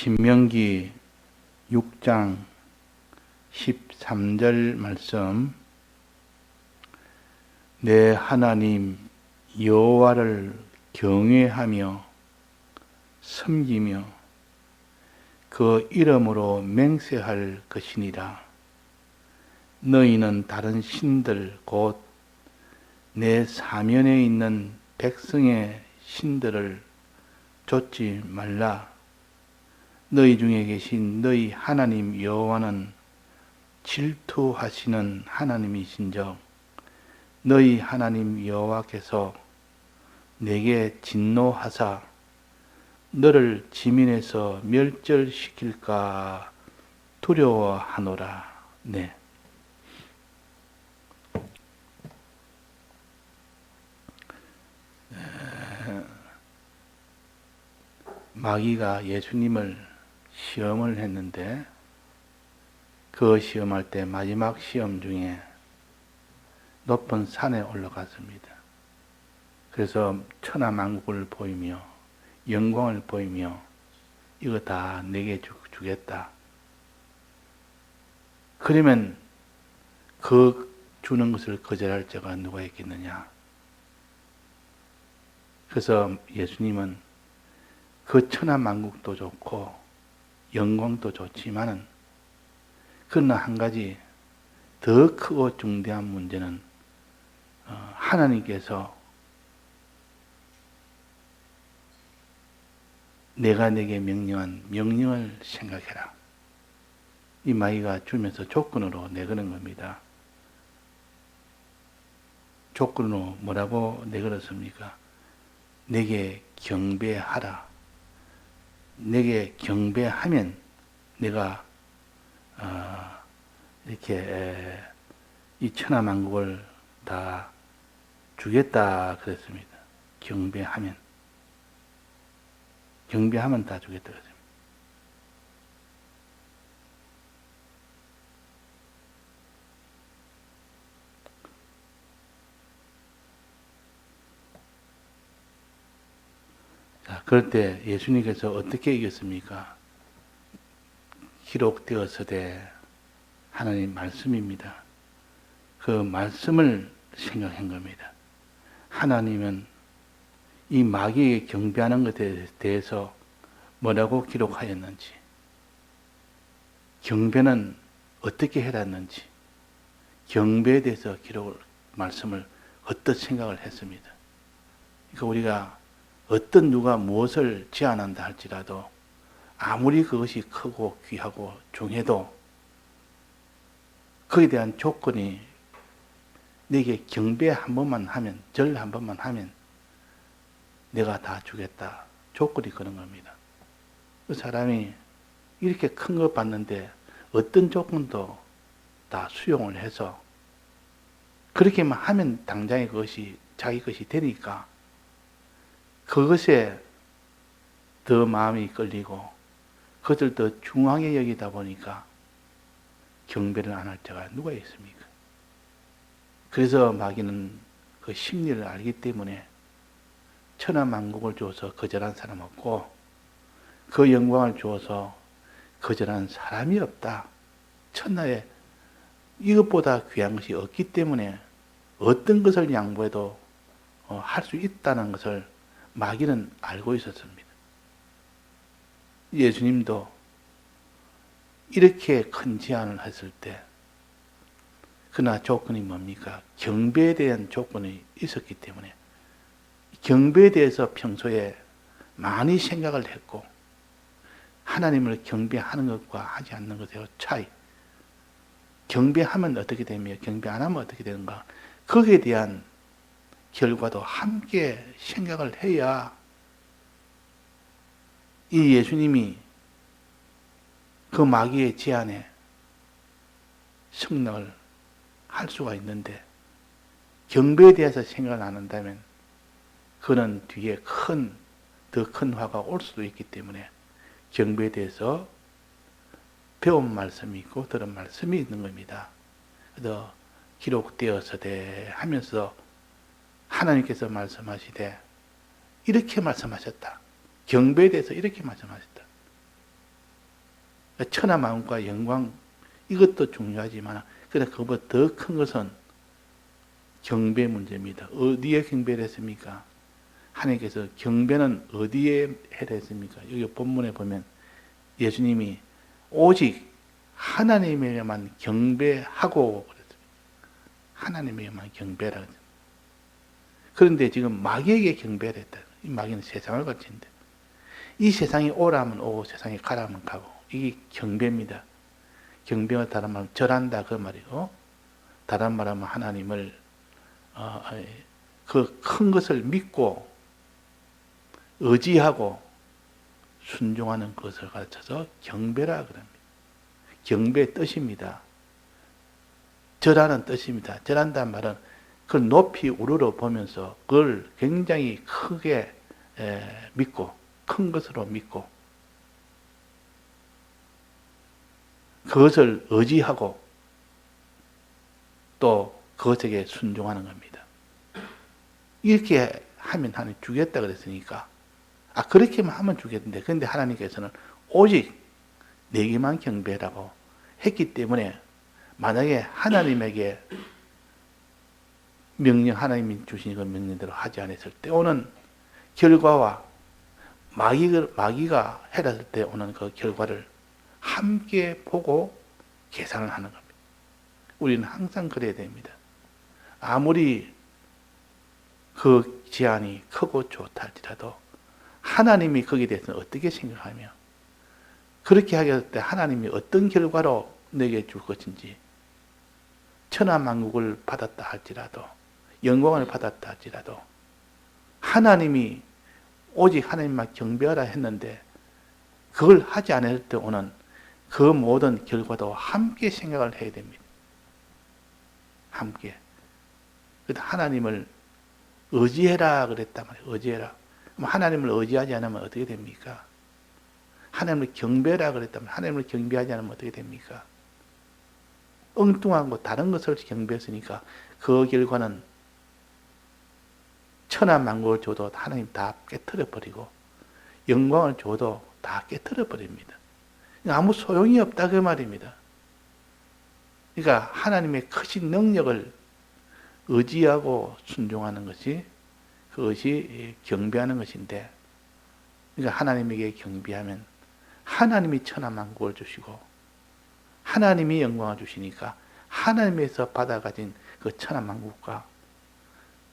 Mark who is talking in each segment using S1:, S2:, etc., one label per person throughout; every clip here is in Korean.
S1: 신명기 6장 13절 말씀. 내 하나님 여호와를 경외하며 섬기며 그 이름으로 맹세할 것이니라. 너희는 다른 신들 곧 내 사면에 있는 백성의 신들을 좇지 말라 너희 중에 계신 너희 하나님 여호와는 질투하시는 하나님이신적 너희 하나님 여호와께서 내게 진노하사 너를 지민에서 멸절시킬까 두려워하노라. 네. 마귀가 예수님을 시험을 했는데 그 시험할 때 마지막 시험 중에 높은 산에 올라갔습니다. 그래서 천하만국을 보이며 영광을 보이며 이거 다 내게 주, 주겠다. 그러면 그 주는 것을 거절할 자가 누가 있겠느냐? 그래서 예수님은 그 천하만국도 좋고 영광도 좋지만은 그러나 한 가지 더 크고 중대한 문제는 어, 하나님께서 내가 내게 명령한 명령을 생각해라. 이 마이가 주면서 조건으로 내거는 겁니다. 조건으로 뭐라고 내걸었습니까? 내게 경배하라. 내게 경배하면 내가 어, 이렇게 이 천하만국을 다 주겠다 그랬습니다. 경배하면 경배하면 다 주겠다 그랬습니다. 그럴 때 예수님께서 어떻게 이겼습니까? 기록되었으되 하나님 말씀입니다. 그 말씀을 생각한 겁니다. 하나님은 이 마귀에게 경배하는 것에 대해서 뭐라고 기록하였는지, 경배는 어떻게 해놨는지, 경배에 대해서 기록을, 말씀을 어떤 생각을 했습니다. 그러니까 우리가 어떤 누가 무엇을 제안한다 할지라도 아무리 그것이 크고 귀하고 중해도 그에 대한 조건이 내게 경배 한 번만 하면, 절 한 번만 하면 내가 다 주겠다. 조건이 그런 겁니다. 그 사람이 이렇게 큰 거 받는데 어떤 조건도 다 수용을 해서 그렇게만 하면 당장에 그것이 자기 것이 되니까 그것에 더 마음이 끌리고 그것을 더 중앙에 여기다 보니까 경배를 안할 자가 누가 있습니까? 그래서 마귀는 그 심리를 알기 때문에 천하만국을 주어서 거절한 사람 없고 그 영광을 주어서 거절한 사람이 없다. 천하에 이것보다 귀한 것이 없기 때문에 어떤 것을 양보해도 어, 할수 있다는 것을 마귀는 알고 있었습니다. 예수님도 이렇게 큰 제안을 했을 때, 그러나 조건이 뭡니까? 경배에 대한 조건이 있었기 때문에, 경배에 대해서 평소에 많이 생각을 했고, 하나님을 경배하는 것과 하지 않는 것의 차이. 경배하면 어떻게 되며, 경배 안 하면 어떻게 되는가. 거기에 대한 결과도 함께 생각을 해야 이 예수님이 그 마귀의 제안에 승낙을 할 수가 있는데 경배에 대해서 생각을 안 한다면 그는 뒤에 큰, 더 큰 화가 올 수도 있기 때문에 경배에 대해서 배운 말씀이 있고 들은 말씀이 있는 겁니다. 그래서 기록되어서되 하면서 하나님께서 말씀하시되 이렇게 말씀하셨다. 경배에 대해서 이렇게 말씀하셨다. 천하 만국과 영광 이것도 중요하지만 그러나 그보다 더 큰 것은 경배 문제입니다. 어디에 경배를 했습니까? 하나님께서 경배는 어디에 해라 했습니까? 여기 본문에 보면 예수님이 오직 하나님에게만 경배하고. 하나님에게만 경배라 그런데 지금 마귀에게 경배를 했다. 이 마귀는 세상을 가르치는데 이 세상이 오라면 오고 세상이 가라면 가고 이게 경배입니다. 경배가 다른 말은 절한다 그 말이고 다른 말하면 하나님을 어, 그 큰 것을 믿고 의지하고 순종하는 것을 가르쳐서 경배라 그럽니다. 경배의 뜻입니다. 절하는 뜻입니다. 절한다는 말은 그걸 높이 우러러 보면서 그걸 굉장히 크게 믿고 큰 것으로 믿고 그것을 의지하고 또 그것에게 순종하는 겁니다. 이렇게 하면 하나님 주겠다 그랬으니까 아 그렇게만 하면 주겠는데 근데 하나님께서는 오직 내게만 경배라고 했기 때문에 만약에 하나님에게 명령 하나님이 주신 그 명령대로 하지 않았을 때 오는 결과와 마귀가, 마귀가 해놨을 때 오는 그 결과를 함께 보고 계산을 하는 겁니다. 우리는 항상 그래야 됩니다. 아무리 그 제안이 크고 좋다 할지라도 하나님이 거기에 대해서 어떻게 생각하며 그렇게 하게 될 때 하나님이 어떤 결과로 내게 줄 것인지 천하만국을 받았다 할지라도 영광을 받았다 할지라도 하나님이 오직 하나님만 경배하라 했는데 그걸 하지 않을 때 오는 그 모든 결과도 함께 생각을 해야 됩니다. 함께. 하나님을 의지해라 그랬단 말이에요. 의지해라. 하나님을 의지하지 않으면 어떻게 됩니까? 하나님을 경배라 그랬다면 하나님을 경배하지 않으면 어떻게 됩니까? 엉뚱한 거 다른 것을 경배했으니까 그 결과는 천하 만국을 줘도 하나님 다 깨뜨려 버리고 영광을 줘도 다 깨뜨려 버립니다. 아무 소용이 없다 그 말입니다. 그러니까 하나님의 크신 능력을 의지하고 순종하는 것이 그것이 경배하는 것인데 그러니까 하나님에게 경배하면 하나님이 천하만국을 주시고 하나님이 영광을 주시니까 하나님에서 받아가진 그 천하만국과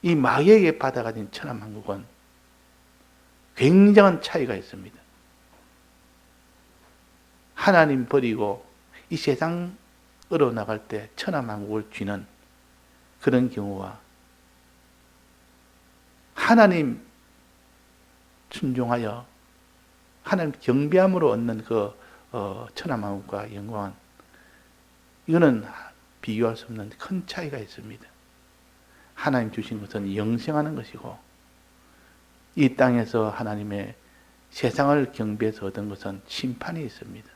S1: 이 마귀에게 받아가진 천하만국은 굉장한 차이가 있습니다. 하나님 버리고 이 세상으로 나갈 때 천하만국을 쥐는 그런 경우와 하나님 순종하여 하나님 경배함으로 얻는 그 어, 천하만국과 영광은 이거는 비교할 수 없는 큰 차이가 있습니다. 하나님 주신 것은 영생하는 것이고 이 땅에서 하나님의 세상을 경배해서 얻은 것은 심판이 있습니다.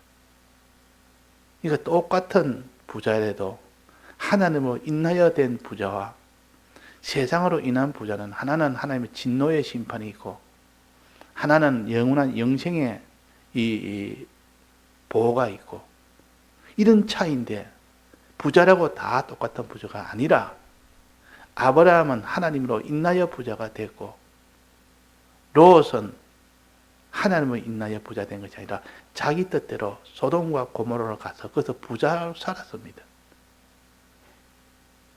S1: 그러니까 똑같은 부자라도 하나님으로 인하여 된 부자와 세상으로 인한 부자는 하나는 하나님의 진노의 심판이 있고 하나는 영원한 영생의 이, 이 보호가 있고 이런 차이인데 부자라고 다 똑같은 부자가 아니라 아브라함은 하나님으로 인하여 부자가 됐고 롯은 하나님을 인하여 부자 된 것이 아니라 자기 뜻대로 소돔과 고모로로 가서 거기서 부자로 살았습니다.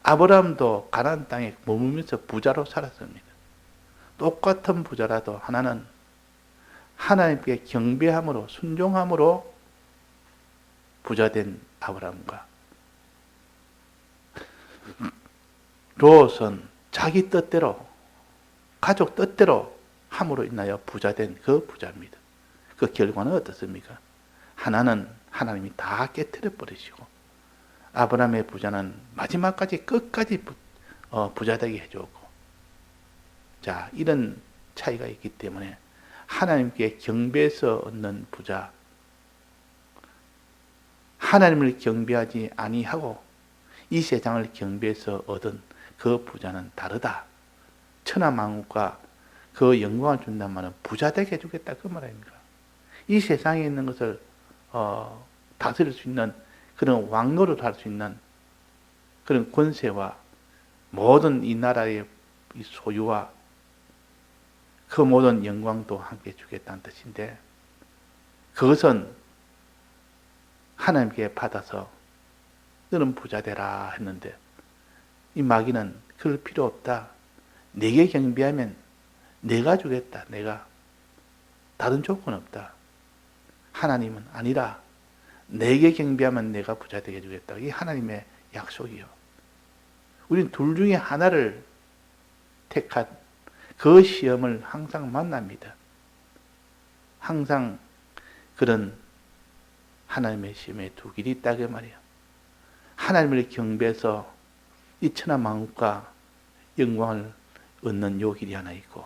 S1: 아브라함도 가나안 땅에 머물면서 부자로 살았습니다. 똑같은 부자라도 하나는 하나님께 경배함으로 순종함으로 부자된 아브라함과 롯은 자기 뜻대로 가족 뜻대로 함으로 인하여 부자된 그 부자입니다. 그 결과는 어떻습니까? 하나는 하나님이 다 깨뜨려 버리시고 아브라함의 부자는 마지막까지 끝까지 어, 부자되게 해주었고 자 이런 차이가 있기 때문에 하나님께 경배해서 얻는 부자 하나님을 경배하지 아니하고 이 세상을 경배해서 얻은 그 부자는 다르다. 천하만국과 그 영광을 준단 말은 부자 되게 해주겠다 그 말입니다. 이 세상에 있는 것을 어, 다스릴 수 있는 그런 왕노릇 할수 있는 그런 권세와 모든 이 나라의 이 소유와 그 모든 영광도 함께 주겠다는 뜻인데 그것은 하나님께 받아서 너는 부자 되라 했는데 이 마귀는 그럴 필요 없다. 내게 경비하면 내가 주겠다. 내가 다른 조건 없다. 하나님은 아니라 내게 경비하면 내가 부자 되게 주겠다. 이게 하나님의 약속이요. 우리는 둘 중에 하나를 택한 그 시험을 항상 만납니다. 항상 그런 하나님의 시험에 두 길이 있다 그 말이에요. 하나님을 경배해서 이 천하 만국과 영광을 얻는 요 길이 하나 있고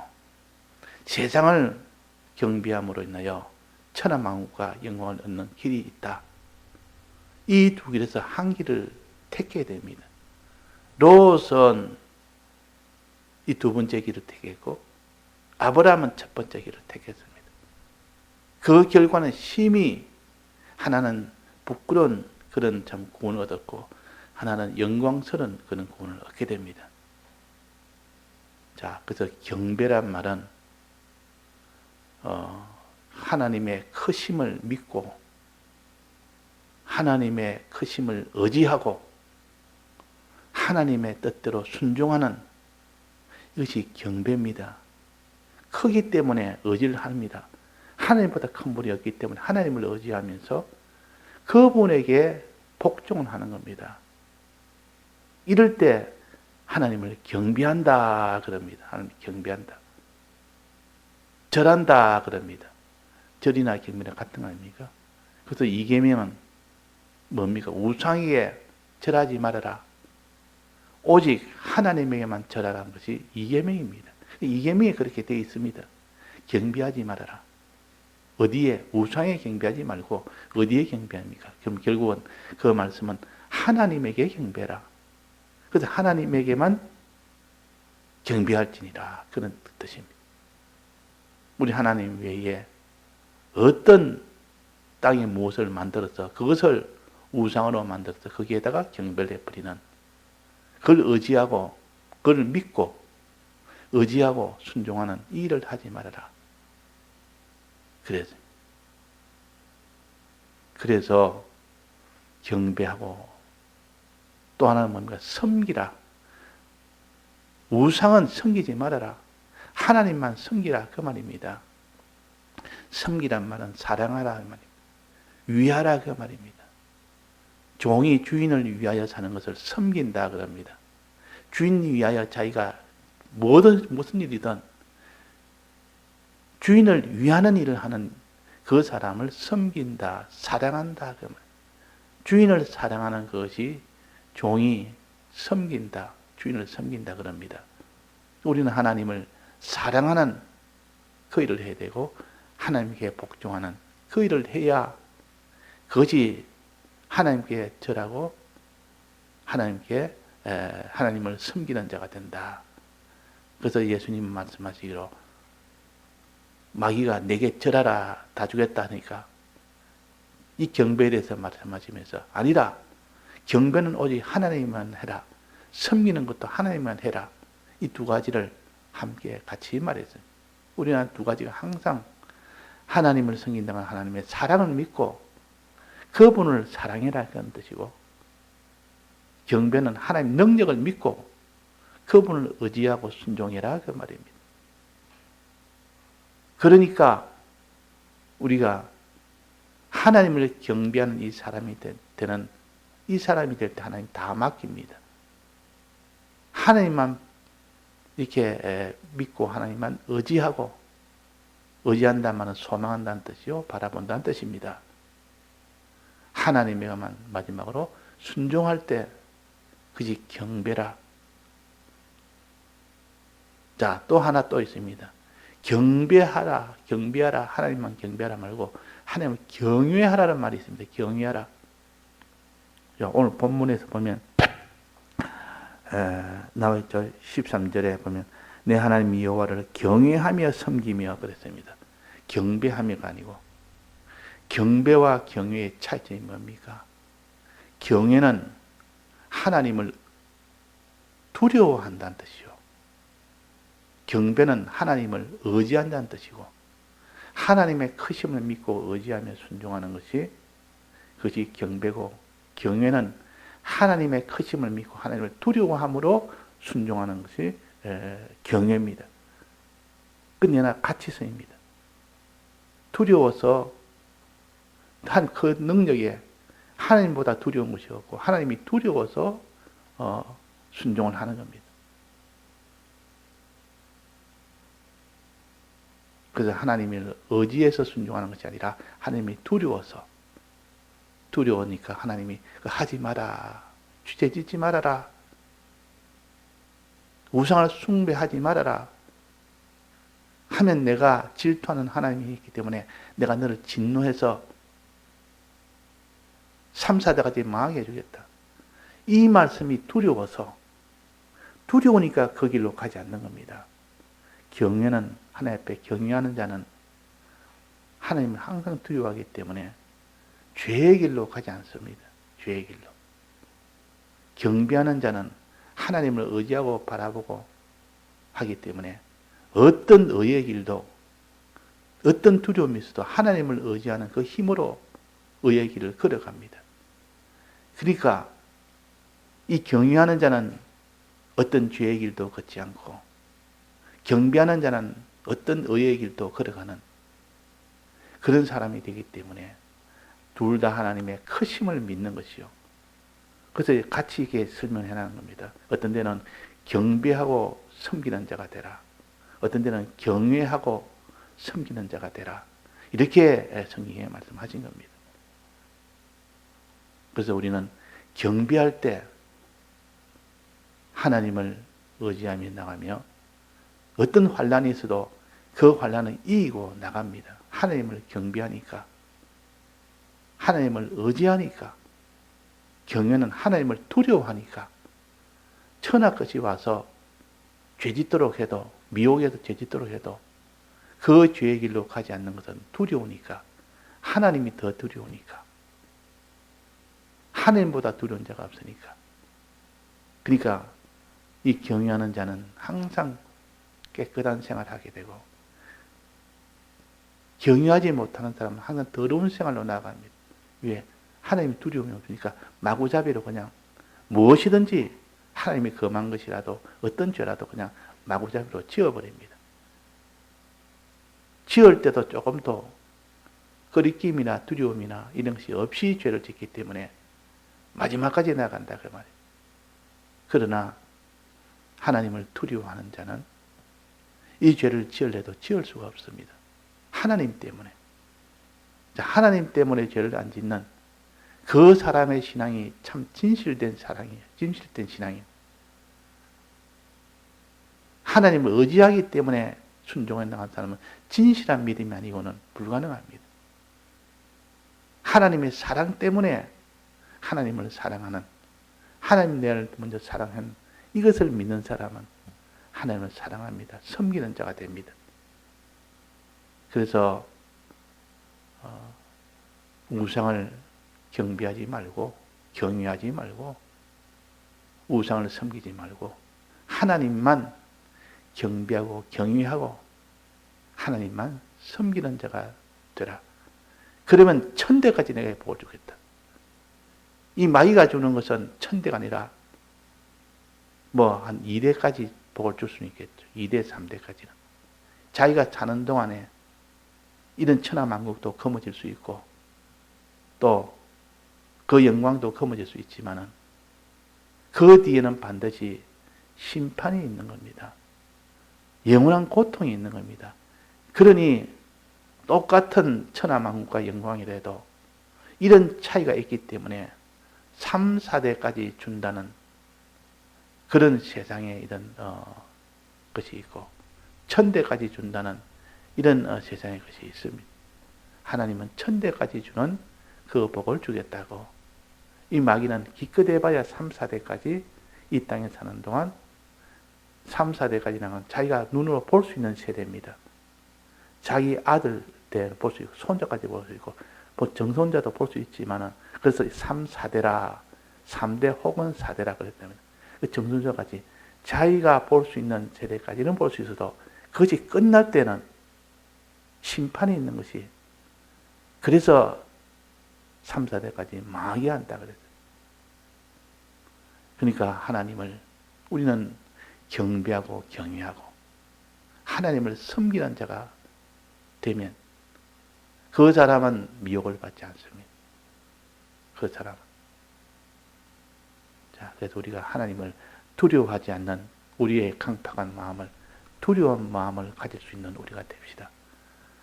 S1: 세상을 경배함으로 인하여 천하 만국과 영광을 얻는 길이 있다. 이 두 길에서 한 길을 택해야 됩니다. 롯은 이두 번째 길을 택했고 아브라함은 첫 번째 길을 택했습니다. 그 결과는 심히 하나는 부끄러운 그런 참 구원을 얻었고 하나는 영광스러운 그런 구원을 얻게 됩니다. 자, 그래서 경배란 말은 어, 하나님의 크심을 믿고 하나님의 크심을 의지하고 하나님의 뜻대로 순종하는 이것이 경배입니다. 크기 때문에 의지를 합니다. 하나님보다 큰 분이 없기 때문에 하나님을 의지하면서 그분에게 복종을 하는 겁니다. 이럴 때 하나님을 경비한다 그럽니다. 하나님 경비한다. 절한다 그럽니다. 절이나 경비나 같은 거 아닙니까? 그래서 이 계명은 뭡니까? 우상에게 절하지 말아라. 오직 하나님에게만 절하라는 것이 이 계명입니다. 이 계명에 그렇게 되어 있습니다. 경비하지 말아라. 어디에 우상에 경배하지 말고 어디에 경배합니까? 그럼 결국은 그 말씀은 하나님에게 경배라. 그래서 하나님에게만 경배할지니라 그런 뜻입니다. 우리 하나님 외에 어떤 땅에 무엇을 만들어서 그것을 우상으로 만들어서 거기에다가 경배를 해버리는 그걸 의지하고 그걸 믿고 의지하고 순종하는 이 일을 하지 말아라. 그래서 그래서 경배하고 또 하나는 뭡니까? 섬기라. 우상은 섬기지 말아라. 하나님만 섬기라 그 말입니다. 섬기란 말은 사랑하라 그 말입니다. 위하라 그 말입니다. 종이 주인을 위하여 사는 것을 섬긴다 그럽니다. 주인 위하여 자기가 뭐든 무슨 일이든 주인을 위하는 일을 하는 그 사람을 섬긴다, 사랑한다 그 말. 주인을 사랑하는 것이 종이 섬긴다, 주인을 섬긴다 그럽니다. 우리는 하나님을 사랑하는 그 일을 해야 되고 하나님께 복종하는 그 일을 해야 그것이 하나님께 절하고 하나님께 하나님을 섬기는 자가 된다. 그래서 예수님 말씀하시기로 마귀가 내게 절하라 다 주겠다 하니까 이 경배에 대해서 말씀하시면서 아니라 경배는 오직 하나님만 해라. 섬기는 것도 하나님만 해라. 이 두 가지를 함께 같이 말했어요. 우리는 두 가지가 항상 하나님을 섬긴다는 하나님의 사랑을 믿고 그분을 사랑해라 그런 뜻이고 경배는 하나님 능력을 믿고 그분을 의지하고 순종해라 그 말입니다. 그러니까 우리가 하나님을 경배하는 이 사람이 되는 이 사람이 될 때 하나님 다 맡깁니다. 하나님만 이렇게 믿고 하나님만 의지하고 의지한다는 말은 소망한다는 뜻이요 바라본다는 뜻입니다. 하나님에게만 마지막으로 순종할 때 그지 경배라. 자, 또 하나 또 있습니다. 경배하라, 경배하라, 하나님만 경배하라 말고 하나님을 경외하라는 말이 있습니다. 경외하라. 오늘 본문에서 보면 에, 나와 있죠. 13절에 보면 내 하나님 여호와를 경외하며 섬기며 그랬습니다. 경배하며가 아니고 경배와 경외의 차이점이 뭡니까? 경외는 하나님을 두려워한다는 뜻이요. 경배는 하나님을 의지한다는 뜻이고, 하나님의 크심을 믿고 의지하며 순종하는 것이 그것이 경배고, 경외는 하나님의 크심을 믿고 하나님을 두려워함으로 순종하는 것이 에, 경외입니다. 끝내나 가치성입니다. 두려워서 한 그 능력에 하나님보다 두려운 것이 없고 하나님이 두려워서 어, 순종을 하는 겁니다. 그래서 하나님을 의지해서 순종하는 것이 아니라 하나님이 두려워서 두려우니까 하나님이 하지 마라 주제 짓지 말아라 우상을 숭배하지 말아라 하면 내가 질투하는 하나님이 있기 때문에 내가 너를 진노해서 3, 4대까지 망하게 해주겠다. 이 말씀이 두려워서 두려우니까 그 길로 가지 않는 겁니다. 경외는 하나님 앞에 경외하는 자는 하나님을 항상 두려워하기 때문에 죄의 길로 가지 않습니다. 죄의 길로. 경배하는 자는 하나님을 의지하고 바라보고 하기 때문에 어떤 의의 길도 어떤 두려움이 있어도 하나님을 의지하는 그 힘으로 의의 길을 걸어갑니다. 그러니까 이 경유하는 자는 어떤 죄의 길도 걷지 않고 경비하는 자는 어떤 의의 길도 걸어가는 그런 사람이 되기 때문에 둘 다 하나님의 크심을 믿는 것이요. 그래서 같이 이렇게 설명해 나는 겁니다. 어떤 데는 경배하고 섬기는 자가 되라. 어떤 데는 경외하고 섬기는 자가 되라. 이렇게 성경에 말씀하신 겁니다. 그래서 우리는 경배할 때 하나님을 의지하며 나가며 어떤 환란이 있어도 그 환란을 이기고 나갑니다. 하나님을 경배하니까 하나님을 의지하니까 경외는 하나님을 두려워하니까 천하 것이 와서 죄짓도록 해도 미혹에서 죄짓도록 해도 그 죄의 길로 가지 않는 것은 두려우니까 하나님이 더 두려우니까 하나님보다 두려운 자가 없으니까 그러니까 이 경외하는 자는 항상 깨끗한 생활을 하게 되고 경외하지 못하는 사람은 항상 더러운 생활로 나아갑니다. 왜? 하나님이 두려움이 없으니까 마구잡이로 그냥 무엇이든지 하나님이 금한 것이라도 어떤 죄라도 그냥 마구잡이로 지어버립니다. 지을 때도 조금 더 거리낌이나 두려움이나 이런 것이 없이 죄를 짓기 때문에 마지막까지 나간다 그 말이에요. 그러나 하나님을 두려워하는 자는 이 죄를 지을래도 지을 수가 없습니다. 하나님 때문에. 하나님 때문에 죄를 안 짓는 그 사람의 신앙이 참 진실된 사랑이에요. 진실된 신앙이에요. 하나님을 의지하기 때문에 순종해 나간 사람은 진실한 믿음이 아니고는 불가능합니다. 하나님의 사랑 때문에 하나님을 사랑하는 하나님 내를 먼저 사랑한 이것을 믿는 사람은 하나님을 사랑합니다. 섬기는 자가 됩니다. 그래서 어, 우상을 경비하지 말고 경외하지 말고 우상을 섬기지 말고 하나님만 경배하고 경외하고 하나님만 섬기는 자가 되라. 그러면 천대까지 내가 복을 주겠다. 이 마귀가 주는 것은 천대가 아니라 뭐 한 2대까지 복을 줄 수는 있겠죠. 2대, 3대까지는. 자기가 사는 동안에 이런 천하만국도 거머쥘 수 있고 또 그 영광도 거머쥘 수 있지만은 그 뒤에는 반드시 심판이 있는 겁니다. 영원한 고통이 있는 겁니다. 그러니 똑같은 천하만국과 영광이라도 이런 차이가 있기 때문에 3, 4대까지 준다는 그런 세상에 이런 어, 것이 있고 천대까지 준다는 이런 어, 세상의 것이 있습니다. 하나님은 천대까지 주는 그 복을 주겠다고 이 마귀는 기껏 해봐야 3, 4대까지 이 땅에 사는 동안 3, 4대까지 나간 자기가 눈으로 볼 수 있는 세대입니다. 자기 아들 때 볼 수 있고 손자까지 볼 수 있고 뭐 정손자도 볼 수 있지만은 그래서 3, 4대라 3대 혹은 4대라 그랬다면 그 정손자까지 자기가 볼 수 있는 세대까지는 볼 수 있어도 그것이 끝날 때는 심판이 있는 것이 그래서 3, 4대까지 망하게 한다 그랬어요. 그러니까 하나님을 우리는 경배하고 경외하고 하나님을 섬기는 자가 되면 그 사람은 미혹을 받지 않습니다. 그 사람은. 자, 그래서 우리가 하나님을 두려워하지 않는 우리의 강팍한 마음을 두려운 마음을 가질 수 있는 우리가 됩시다.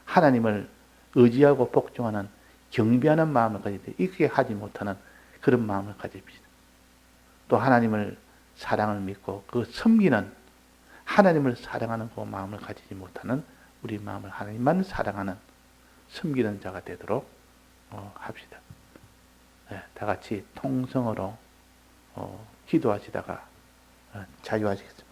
S1: 하나님을 의지하고 복종하는 경배하는 마음을 때 이렇게 하지 못하는 그런 마음을 가집시다. 또 하나님을 사랑을 믿고 그 섬기는 하나님을 사랑하는 그 마음을 가지지 못하는 우리 마음을 하나님만 사랑하는 섬기는 자가 되도록 어, 합시다. 네, 다 같이 통성으로 어, 기도하시다가 어, 자유하시겠습니다.